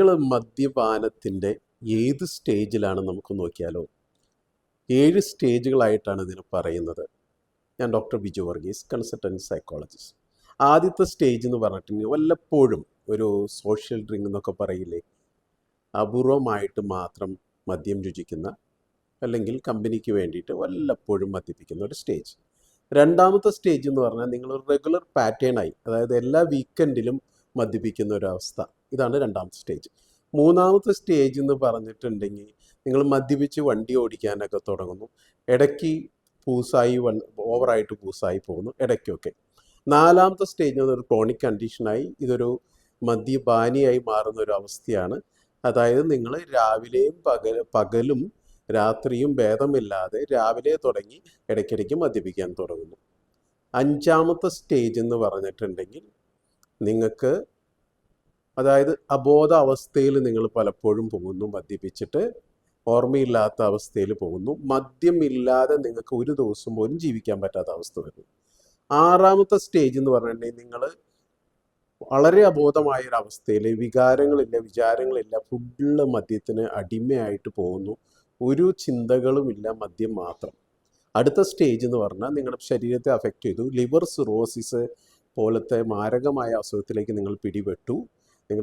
നിങ്ങൾ മദ്യപാനത്തിന്റെ ഏത് സ്റ്റേജിലാണ് നമുക്ക് നോക്കിയാലോ? ഏഴ് സ്റ്റേജുകളായിട്ടാണ് ഇതിന് പറയുന്നത്. ഞാൻ doctor Biju Varghese consultant psychologist ആദ്യത്തെ സ്റ്റേജ് എന്ന് പറഞ്ഞിട്ടുണ്ടെങ്കിൽ വല്ലപ്പോഴും ഒരു സോഷ്യൽ ഡ്രിങ്ക് എന്നൊക്കെ പറയില്ലേ? അപൂർവമായിട്ട് മാത്രം മദ്യം രുചിക്കുന്ന അല്ലെങ്കിൽ കമ്പനിക്ക് വേണ്ടിയിട്ട് വല്ലപ്പോഴും മദ്യപിക്കുന്ന ഒരു സ്റ്റേജ് രണ്ടാമത്തെ സ്റ്റേജ് എന്ന് പറഞ്ഞാൽ നിങ്ങൾ റെഗുലർ പാറ്റേണായി അതായത് എല്ലാ വീക്കെൻഡിലും മദ്യപിക്കുന്ന ഒരവസ്ഥ. ഇതാണ് രണ്ടാമത്തെ സ്റ്റേജ് മൂന്നാമത്തെ സ്റ്റേജ് എന്ന് പറഞ്ഞിട്ടുണ്ടെങ്കിൽ നിങ്ങൾ മദ്യപിച്ച് വണ്ടി ഓടിക്കാനൊക്കെ തുടങ്ങുന്നു. ഇടയ്ക്ക് പൂസായി ഓവറായിട്ട് പൂസായി പോകുന്നു. ഇടയ്ക്കൊക്കെ. നാലാമത്തെ സ്റ്റേജ് ഒരു ക്രോണിക് കണ്ടീഷനായി ഇതൊരു മദ്യപാനിയായി മാറുന്ന ഒരു അവസ്ഥയാണ്. അതായത് നിങ്ങൾ രാവിലെയും പകൽ പകലും രാത്രിയും ഭേദമില്ലാതെ രാവിലെ തുടങ്ങി ഇടയ്ക്കിടയ്ക്ക് മദ്യപിക്കാൻ തുടങ്ങുന്നു. അഞ്ചാമത്തെ സ്റ്റേജ് എന്ന് പറഞ്ഞിട്ടുണ്ടെങ്കിൽ നിങ്ങൾക്ക് അതായത് അബോധ അവസ്ഥയിൽ നിങ്ങൾ പലപ്പോഴും പോകുന്നു മദ്യപിച്ചിട്ട് ഓർമ്മയില്ലാത്ത അവസ്ഥയിൽ പോകുന്നു മദ്യം ഇല്ലാതെ നിങ്ങൾക്ക് ഒരു ദിവസം പോലും ജീവിക്കാൻ പറ്റാത്ത അവസ്ഥ വരുന്നു. ആറാമത്തെ സ്റ്റേജ് എന്ന് പറഞ്ഞിട്ടുണ്ടെങ്കിൽ നിങ്ങൾ വളരെ അബോധമായ ഒരു അവസ്ഥയിൽ വികാരങ്ങളില്ല വിചാരങ്ങളില്ല ഫുള്ള് മദ്യത്തിന് അടിമയായിട്ട് പോകുന്നു. ഒരു ചിന്തകളുമില്ല മദ്യം മാത്രം. അടുത്ത സ്റ്റേജ് എന്ന് പറഞ്ഞാൽ നിങ്ങളുടെ ശരീരത്തെ അഫക്റ്റ് ചെയ്തു. ലിവർ സിറോസിസ് പോലത്തെ മാരകമായ അസുഖത്തിലേക്ക് നിങ്ങൾ പിടിപെട്ടു.